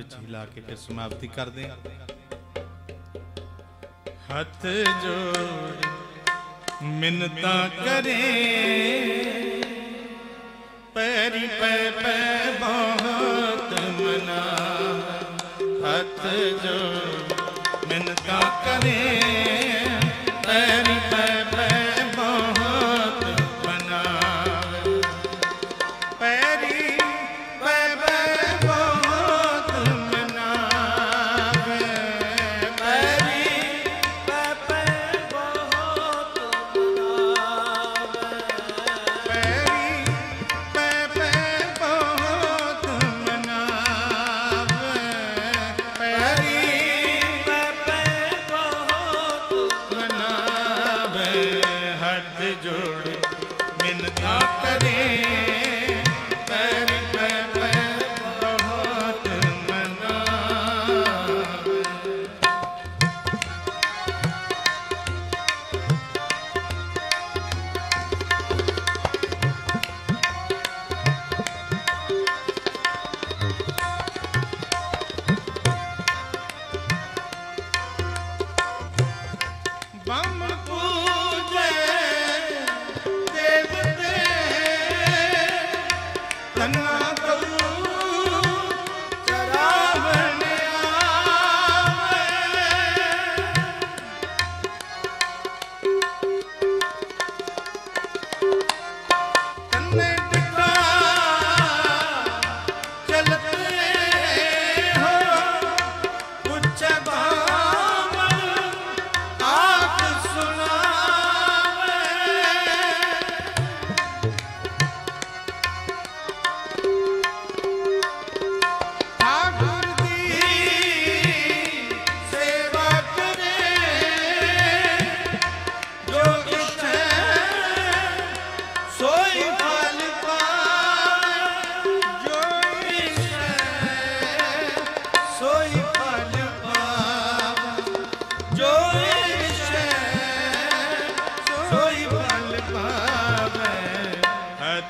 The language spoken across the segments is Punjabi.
ਵਿੱਚ ਹੀ ਲਾ ਕੇ ਫਿਰ ਸਮਾਪਤੀ ਕਰਦੇ ਹਾਂ। ਹੱਥ ਜੋੜ ਮਿੰਤਾ ਕਰੇ, ਪੈਰੀ ਪੈ ਪੈ ਹੱਥ ਜੋੜ ਮਿੰਤਾ ਕਰੇ।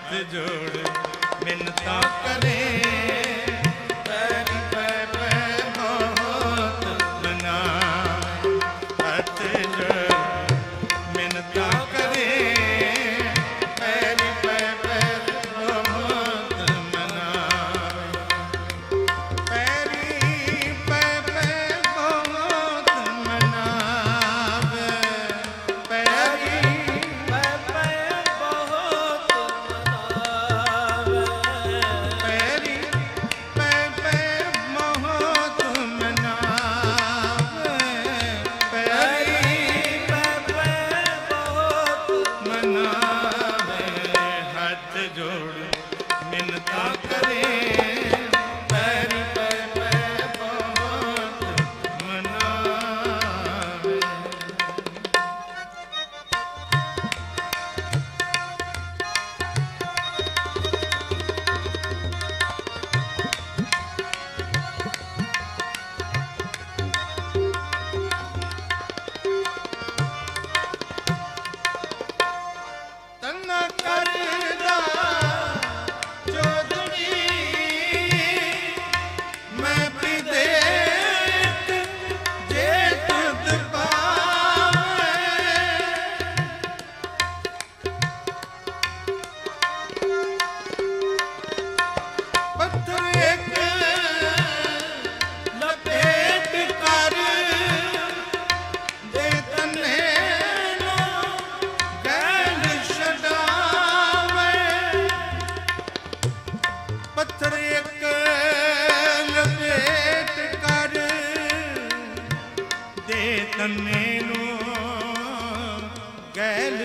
ਹੱਥ ਜੋੜ ਮਿੰਤਾ ਕਰੇ।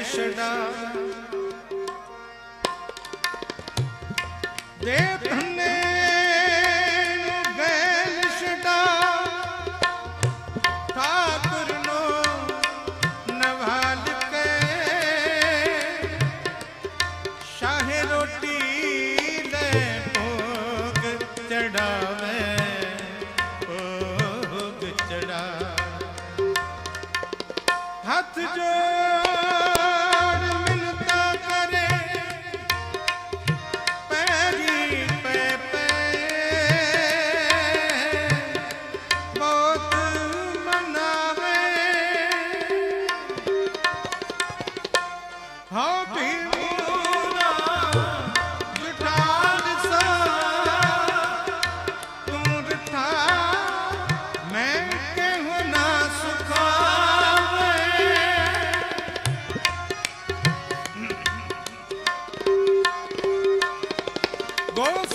ਕ੍ਰਿਸ਼ਨਾ। ਦੇ ਕੇ। ਸ਼ਾਹ ਰੋਟੀ ਦੇ ਭੋਗ ਚੜਾ। ਹੱਥ ਜੋ Gol!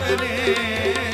अपने